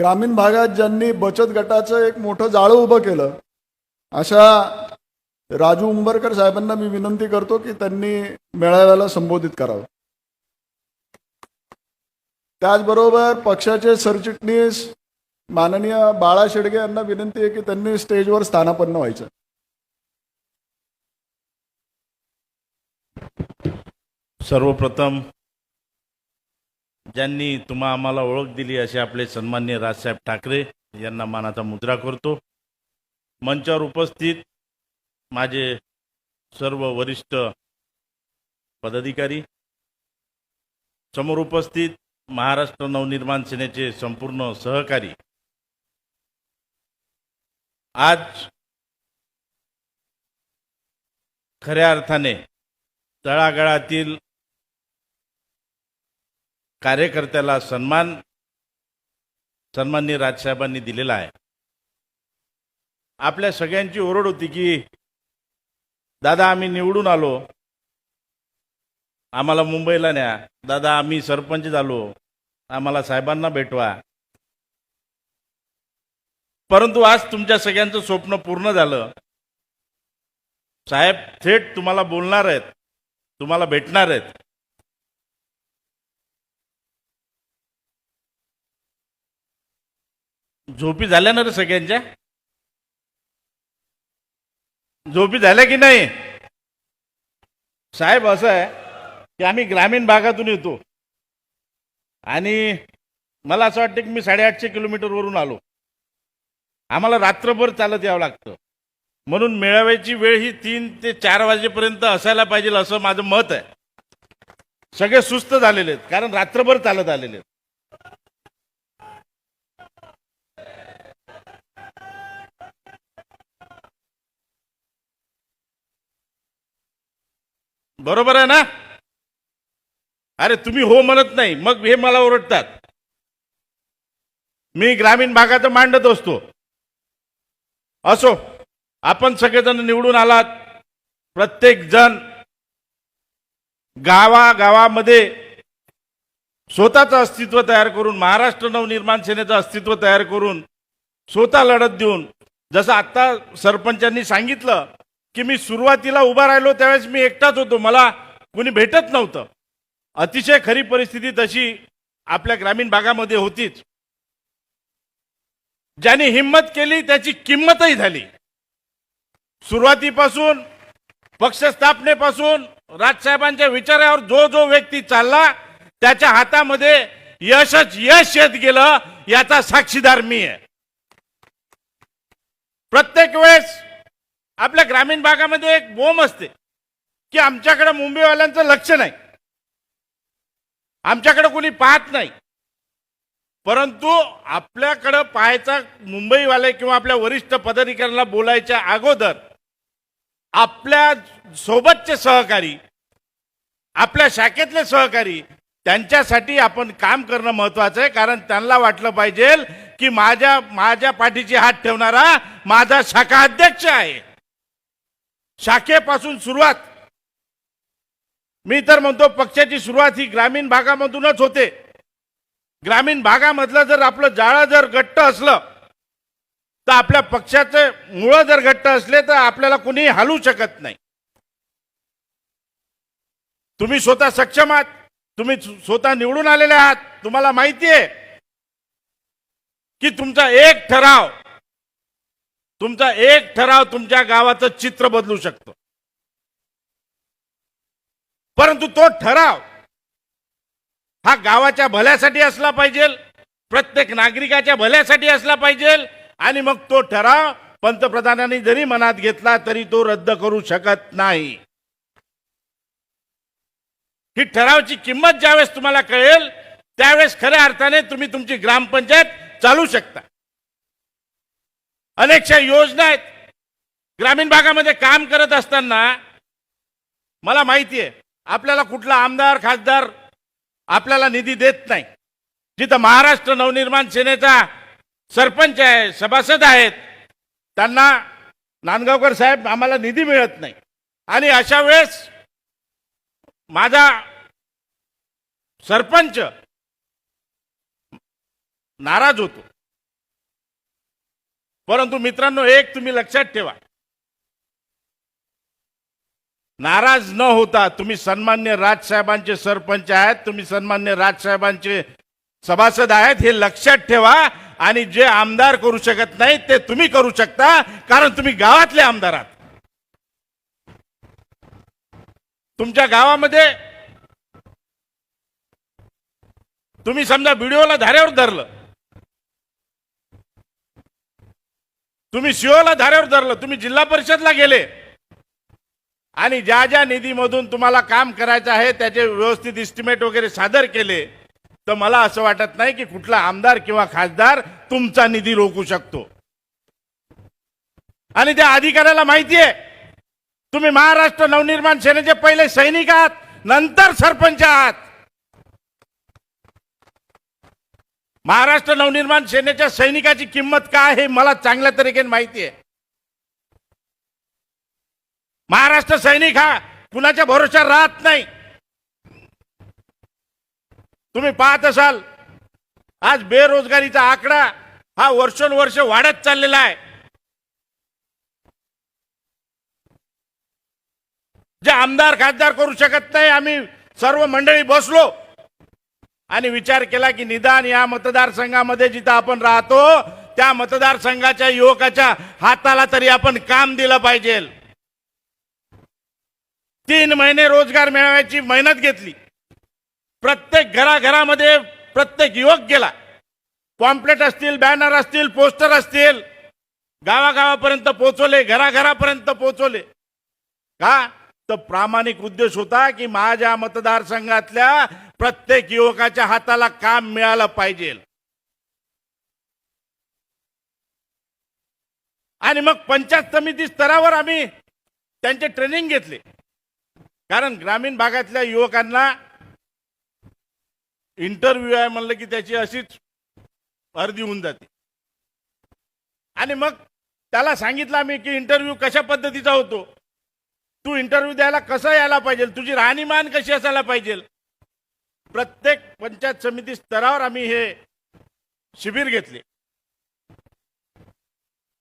ग्रामीण भागात ज्यांनी बचत गटाचं एक मोठं जाळं उभं केलं अशा राजू उंबरकर साहेबांना मी विनंती करतो की त्यांनी मेळाव्याला संबोधित करावं. त्याचबरोबर पक्षाचे सरचिटणीस माननीय बाळा शेडगे यांना विनंती आहे की त्यांनी स्टेजवर स्थानापन्न व्हायचं. सर्वप्रथम ज्यांनी तुम्हा आम्हाला ओळख दिली असे आपले सन्मान्य राजसाहेब ठाकरे यांना मानाचा मुद्रा करतो. मंचावर उपस्थित माझे सर्व वरिष्ठ पदाधिकारी. समोर उपस्थित महाराष्ट्र नवनिर्माण सेनेचे संपूर्ण सहकारी. आज खऱ्या अर्थाने तळागाळातील कार्यकर्त्याला सन्मान सन्माननीय राजसाहेबांनी दिलेला आहे. आपल्या सगळ्यांची ओरड होती की दादा आम्ही निवडून आलो. आम्हाला मुंबईला न्या. दादा आम्ही सरपंच झालो. आम्हाला साहेबांना भेटवा. परंतु आज तुमच्या सगळ्यांचं स्वप्न पूर्ण झालं. साहेब थेट तुम्हाला बोलणार आहेत. तुम्हाला भेटणार आहेत. झोपी झाल्या ना रे सगळ्यांच्या? झोपी झाल्या की नाही? साहेब असं आहे की आम्ही ग्रामीण भागातून येतो. आणि मला असं वाटतं की मी साडेआठशे किलोमीटरवरून आलो. आम्हाला रात्रभर चालत यावं लागतं. म्हणून मेळाव्याची वेळ ही तीन ते चार वाजेपर्यंत असायला पाहिजे असं माझं मत आहे. सगळे सुस्त झालेले आहेत कारण रात्रभर चालत आलेले आहेत. बरोबर आहे ना? अरे तुम्ही हो म्हणत नाही. मग हे मला ओरडतात. मी ग्रामीण भागात मांडत असतो. असो आपण सगळेजण निवडून आलात. प्रत्येक जण गावागावामध्ये स्वतःचं अस्तित्व तयार करून महाराष्ट्र नवनिर्माण सेनेचं अस्तित्व तयार करून स्वतः लढत देऊन जसं आत्ता सरपंचांनी सांगितलं की मी सुरुवातीला उभा राहिलो त्यावेळेस मी एकटाच होतो. मला कुणी भेटत नव्हतं. अतिशय खरी परिस्थिती तशी आपल्या ग्रामीण भागामध्ये होतीच. ज्याने हिंमत केली त्याची किंमतही झाली. सुरुवातीपासून पक्ष स्थापनेपासून राजसाहेबांच्या विचारावर जो जो व्यक्ती चालला त्याच्या हातामध्ये यशच यश येत गेलं याचा साक्षीदार मी आहे. प्रत्येक वेळेस आपल्या ग्रामीण भागामध्ये एक बोम असते की आमच्याकडे मुंबईवाल्यांचं लक्ष नाही. आमच्याकडे कोणी पाहत नाही. परंतु आपल्याकडं पाहायचा मुंबईवाले किंवा आपल्या वरिष्ठ पदाधिकाऱ्यांना बोलायच्या अगोदर आपल्या सोबतचे सहकारी आपल्या शाखेतले सहकारी त्यांच्यासाठी आपण काम करणं महत्वाचं आहे. कारण त्यांना वाटलं पाहिजे की माझ्या माझ्या पाठीची हात ठेवणारा माझा शाखा अध्यक्ष आहे. शाखेपासून सुरुवात. मी तर म्हणतो पक्षाची सुरुवात ही ग्रामीण भागामधूनच होते. ग्रामीण भागामधलं जर आपलं जाळं जर घट्ट असलं तर आपल्या पक्षाचे मुळं जर घट्ट असले तर आपल्याला कुणीही हलू शकत नाही. तुम्ही स्वतः सक्षम आहात तुम्ही स्वतः निवडून आलेले आहात तुम्हाला माहिती आहे की तुमचा एक ठराव तुमचा एक ठराव तुमच्या गावाचं चित्र बदलू शकतो. परंतु तो ठराव हा गावाच्या भल्यासाठी असला पाहिजे प्रत्येक नागरिकाच्या भल्यासाठी असला पाहिजे आणि मग तो ठराव पंतप्रधानांनी जरी मनात घेतला तरी तो रद्द करू शकत नाही. ही ठरावची किंमत ज्यावेळेस तुम्हाला कळेल त्यावेळेस खऱ्या अर्थाने तुम्ही तुमची ग्रामपंचायत चालू शकता. अनेकशा योजना आहेत. ग्रामीण भागामध्ये काम करत असताना मला माहिती आहे आपल्याला कुठला आमदार खासदार आपल्याला निधी देत नाही. जिथं महाराष्ट्र नवनिर्माण सेनेचा सरपंच आहे सभासद आहेत त्यांना नांदगावकर साहेब आम्हाला निधी मिळत नाही. आणि अशा वेळेस माझा सरपंच नाराज होतो. परंतु मित्रांनो एक तुम्ही लक्षात ठेवा. नाराज न होता तुम्ही सन्मान्य राजसाहेबांचे सरपंच आहेत तुम्ही सन्मान्य राजसाहेबांचे सभासद आहेत हे लक्षात ठेवा आणि जे आमदार करू शकत नाही ते तुम्ही करू शकता कारण तुम्ही गावातले आमदार आहात. तुमच्या गावामध्ये तुम्ही समजा व्हिडिओला धाऱ्यावर धरलं तुम्ही शिओला धाऱ्यावर धरलं तुम्ही जिल्हा परिषदला गेले. आणि ज्या ज्या निधीमधून तुम्हाला काम करायचं आहे त्याचे व्यवस्थित इस्टिमेट वगैरे सादर केले तर मला असं वाटत नाही की कुठला आमदार किंवा खासदार तुमचा निधी रोखू शकतो. आणि त्या अधिकाऱ्याला माहिती आहे तुम्ही महाराष्ट्र नवनिर्माण सेनेचे पहिले सैनिक आहात नंतर सरपंच आहात. महाराष्ट्र नवनिर्माण सेनेच्या सैनिकाची किंमत काय हे मला चांगल्या तरीकेने माहिती आहे. महाराष्ट्र सैनिक हा कुणाच्या भरोशा राहत नाही. तुम्ही पाहत असाल आज बेरोजगारीचा आकडा हा वर्षोनुवर्ष वाढत चाललेला आहे. जे आमदार खासदार करू शकत नाही आम्ही सर्व मंडळी बसलो आणि विचार केला की निदान या मतदारसंघामध्ये जिथं आपण राहतो त्या मतदारसंघाच्या युवकाच्या हाताला तरी आपण काम दिलं पाहिजे. तीन महिने रोजगार मिळवायची मेहनत घेतली. प्रत्येक घराघरामध्ये प्रत्येक युवक गेला. पॉम्पलेट असतील बॅनर असतील पोस्टर असतील. गावागावापर्यंत पोहोचवले घराघरापर्यंत पोहोचवले. का? तर प्रामाणिक उद्देश होता की माझ्या मतदारसंघातल्या प्रत्येक युवकाच्या हाताला काम मिळालं पाहिजे. आणि मग पंचायत समिती स्तरावर आम्ही त्यांचे ट्रेनिंग घेतले. कारण ग्रामीण भागातल्या युवकांना इंटरव्ह्यू आहे म्हणलं की त्याची अशीच अर्धी होऊन जाते. आणि मग त्याला सांगितलं आम्ही की इंटरव्ह्यू कशा पद्धतीचा होतो? तू इंटरव्ह्यू द्यायला कसं यायला पाहिजे? तुझी राहणीमान कशी असायला पाहिजे? प्रत्येक पंचायत समिती स्तरावर आम्ही हे शिबिर घेतले.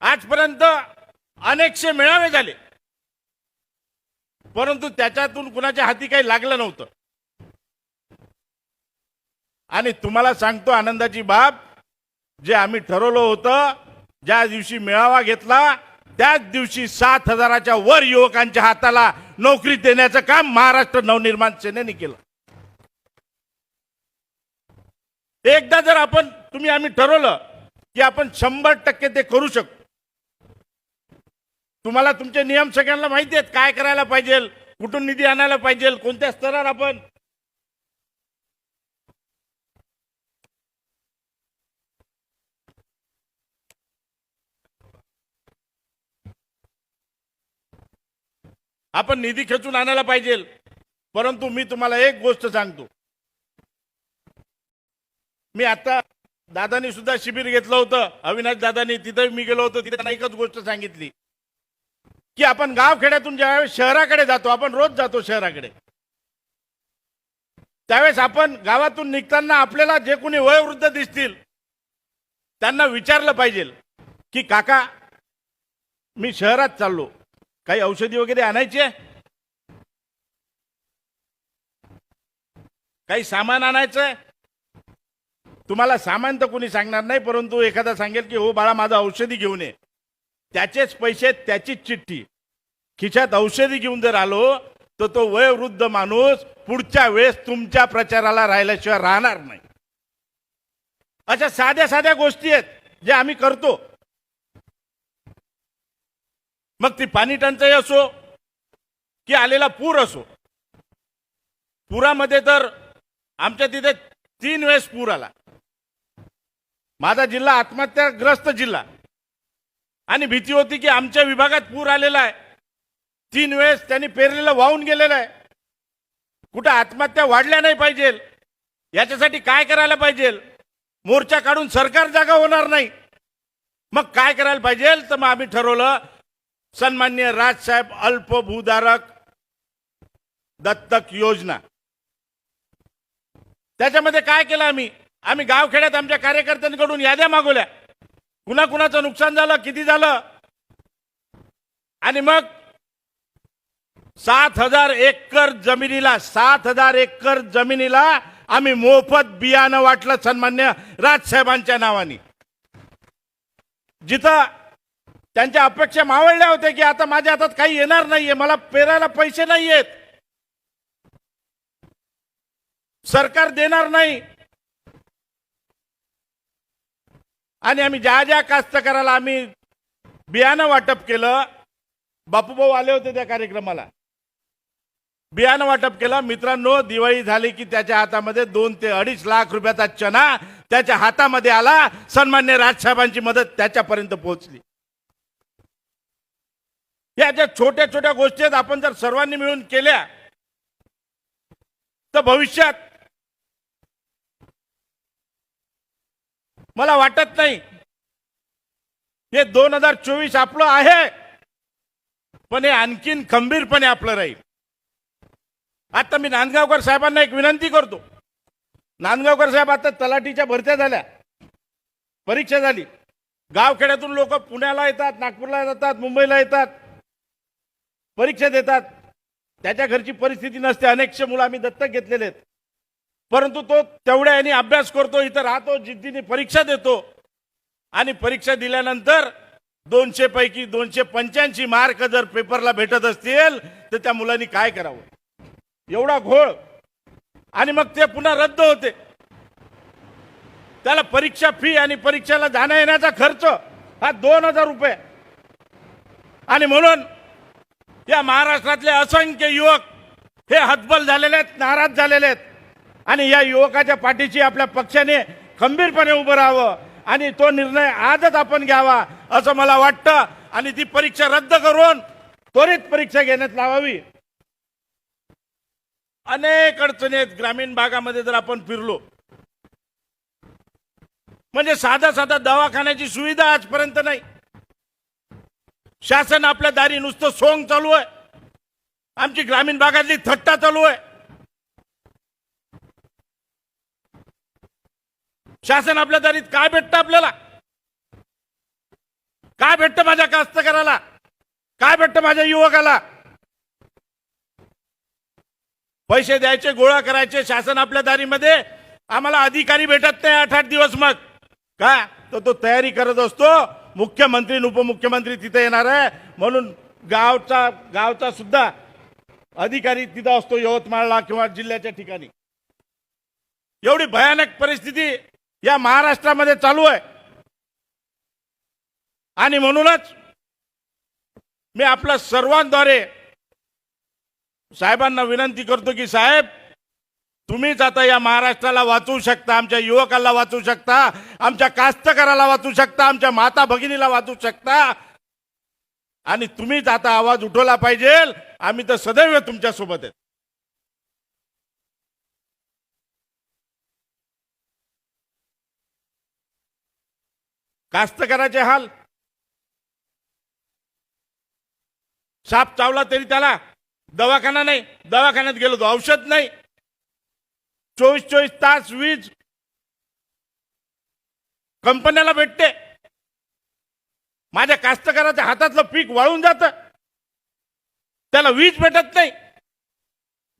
आजपर्यंत अनेकशे मेळावे झाले. परंतु त्याच्यातून कुणाच्या हाती काही लागलं नव्हतं. आणि तुम्हाला सांगतो आनंदाची बाब जे आम्ही ठरवलं होतं ज्या दिवशी मेळावा घेतला त्याच दिवशी सात हजाराच्या वर युवकांच्या हाताला नोकरी देण्याचं काम महाराष्ट्र नवनिर्माण सेनेने केलं. एकदा जर आपण तुम्ही आम्ही ठरवलं की आपण शंभर टक्के ते करू शकतो तुम्हाला तुमचे नियम सगळ्यांना माहिती आहेत काय करायला पाहिजे कुठून निधी आणायला पाहिजे कोणत्या स्तरावर आपण. आपण निधी खेचून आणायला पाहिजे परंतु मी तुम्हाला एक गोष्ट सांगतो. मी आता दादानी सुद्धा शिबिर घेतलं होतं. अविनाश दादानी तिथं मी गेलो होतो तिथे त्यांना एकच गोष्ट सांगितली. की आपण गावखेड्यातून ज्यावेळेस शहराकडे जातो आपण रोज जातो शहराकडे. त्यावेळेस आपण गावातून निघताना आपल्याला जे कोणी वयोवृद्ध दिसतील त्यांना विचारलं पाहिजे की काका मी शहरात चाललो. काही औषधी वगैरे आणायची आहे? काही सामान आणायचं आहे? तुम्हाला सामान तर कोणी सांगणार नाही परंतु एखादा सांगेल की हो बाळा माझं औषधी घेऊन ये. त्याचेच पैसे त्याचीच चिठ्ठी. खिशात औषधी घेऊन जर आलो तर तो वयोवृद्ध माणूस पुढच्या वेळेस तुमच्या प्रचाराला राहिल्याशिवाय राहणार नाही. अशा साध्या साध्या गोष्टी आहेत जे आम्ही करतो. मग ती पाणी टंचाई असो की आलेला पूर असो. पुरामध्ये तर आमच्या तिथे तीन वेळेस पूर आला. माझा जिल्हा आत्महत्याग्रस्त जिल्हा. आणि भीती होती की आमच्या विभागात पूर आलेला आहे. तीन वेळेस त्यांनी पेरलेलं वाहून गेलेलं आहे. कुठं आत्महत्या वाढल्या नाही पाहिजे. याच्यासाठी काय करायला पाहिजे. मोर्चा काढून सरकार जागा होणार नाही. मग काय करायला पाहिजे? तर मग आम्ही ठरवलं सन्मान्य राजसाहेब अल्पभूधारक दत्तक योजना. त्याच्यामध्ये काय केलं आम्ही? आम्ही गावखेड्यात आमच्या कार्यकर्त्यांकडून याद्या मागवल्या. कुणा कुणाचं नुकसान झालं किती झालं? आणि मग सात हजार एकर जमिनीला सात हजार एकर जमिनीला आम्ही मोफत बियाणं वाटलं सन्मान्य राजसाहेबांच्या नावाने. जिथं त्यांच्या अपेक्षा मावळल्या होत्या की आता माझ्या हातात काही येणार नाहीये मला पेरायला पैसे नाहीयेत. सरकार देणार नाही. आणि आम्ही ज्या ज्या कास्तकाराला आम्ही बियाणं वाटप केलं बापूभाऊ आले होते त्या कार्यक्रमाला. बियाणं वाटप केलं मित्रांनो दिवाळी झाली की त्याच्या हातामध्ये दोन ते अडीच लाख रुपयाचा चना त्याच्या हातामध्ये आला सन्मान्य राजसाहेबांची मदत त्याच्यापर्यंत पोहोचली. या ज्या छोट्या छोट्या गोष्टी आहेत आपण जर सर्वांनी मिळून केल्या तर भविष्यात मला वाटत नाही. हे दोन हजार चोवीस आपलं आहे. पण हे आणखीन खंबीरपणे आपलं राहील. आता मी नांदगावकर साहेबांना एक विनंती करतो. नांदगावकर साहेब आता तलाठीच्या भरत्या झाल्या. परीक्षा झाली. गावखेड्यातून लोक पुण्याला येतात नागपूरला जातात मुंबईला येतात. परीक्षा देतात. त्याच्या घरची परिस्थिती नसते. अनेकशे मुलं आम्ही दत्तक घेतलेले आहेत. परंतु तो तेवढ्या यांनी अभ्यास करतो इथं राहतो जिद्दीने परीक्षा देतो. आणि परीक्षा दिल्यानंतर दोनशे पैकी दोनशे पंच्याऐंशी मार्क जर पेपरला भेटत असतील तर त्या मुलांनी काय करावं? एवढा घोळ. आणि मग ते पुन्हा रद्द होते. त्याला परीक्षा फी आणि परीक्षेला जाण्या येण्याचा खर्च हा दोन हजार रुपये. आणि म्हणून या महाराष्ट्रातले असंख्य युवक हे हतबल झालेले आहेत नाराज झालेले आहेत. आणि या युवकाच्या पाठीशी आपल्या पक्षाने खंबीरपणे उभं राहावं आणि तो निर्णय आजच आपण घ्यावा असं मला वाटतं. आणि ती परीक्षा रद्द करून त्वरित परीक्षा घेण्यात लावावी. अनेक अडचणी आहेत. ग्रामीण भागामध्ये जर आपण फिरलो म्हणजे साधा साधा दवाखान्याची सुविधा आजपर्यंत नाही. शासन आपल्या दारी नुसतं सोंग चालू आहे. आमची ग्रामीण भागातली थट्टा चालू आहे. शासन आपल्या दारीत काय भेटतं आपल्याला? काय भेटतं माझ्या कास्तकाराला? काय भेटतं माझ्या युवकाला? पैसे द्यायचे गोळा करायचे शासन आपल्या दारीमध्ये आम्हाला अधिकारी भेटत नाही आठ आठ दिवस मग. का? तर तो तयारी करत असतो मुख्यमंत्री आणि उपमुख्यमंत्री तिथे येणार आहे म्हणून गावचा गावचा सुद्धा अधिकारी तिथं असतो यवतमाळला किंवा जिल्ह्याच्या ठिकाणी. एवढी भयानक परिस्थिती या महाराष्ट्रामध्ये चालू आहे. आणि म्हणूनच मी आपल्या सर्वांद्वारे साहेबांना विनंती करतो की साहेब तुम्हीच आता या महाराष्ट्राला वाचवू शकता आमच्या युवकाला वाचवू शकता आमच्या कास्तकाराला वाचवू शकता आमच्या माता भगिनीला वाचवू शकता. आणि तुम्हीच आता आवाज उठवला पाहिजे. आम्ही तर सदैव तुमच्यासोबत आहेत. कास्तकाराचे हाल. साप चावला तरी त्याला दवाखाना नाही दवाखान्यात गेलो तो औषध नाही. चोवीस चोवीस तास वीज कंपन्याला भेटते. माझ्या कास्तकाराच्या हातातलं पीक वाळून जात. त्याला वीज भेटत नाही.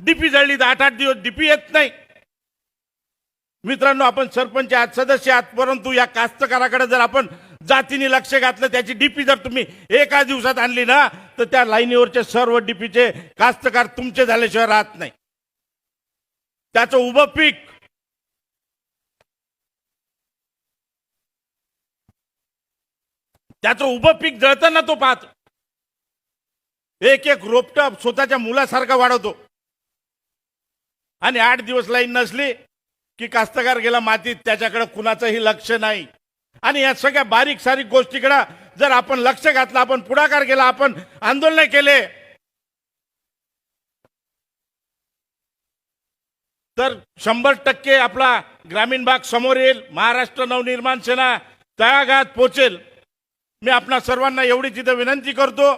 डीपी जळली तर आठ आठ दिवस डीपी येत नाही. मित्रांनो आपण सरपंच आहात सदस्य आहात परंतु या कास्तकाराकडे जर आपण जातीने लक्ष घातलं त्याची डीपी जर तुम्ही एका दिवसात आणली ना तर त्या लाईनीवरचे सर्व डीपीचे कास्तकार तुमचे झाल्याशिवाय राहत नाही. त्याचं उभं पीक. त्याचं उभं पीक जळताना तो पाहतो. एक एक रोपट स्वतःच्या मुलासारखा वाढवतो. आणि आठ दिवस लाईन नसली की कास्तकार गेला मातीत त्याच्याकडे कुणाचंही लक्ष नाही. आणि या सगळ्या बारीक सारीक गोष्टीकडे जर आपण लक्ष घातलं आपण पुढाकार केला आपण आंदोलन केले तर शंभर टक्के आपला ग्रामीण भाग समोर येईल महाराष्ट्र नवनिर्माण सेना तळागाळात पोचेल मी आपणा सर्वांना एवढी तिथं विनंती करतो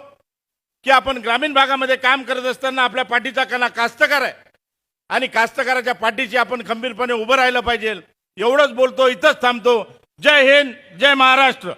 की आपण ग्रामीण भागामध्ये काम करत असताना आपल्या पाठीचा कणा कास्तकार आहे. आणि कास्तकाराच्या पाठीशी आपण खंबीरपणे उभं राहिलं पाहिजे. एवढंच बोलतो इथंच थांबतो. जय हिंद जय महाराष्ट्र.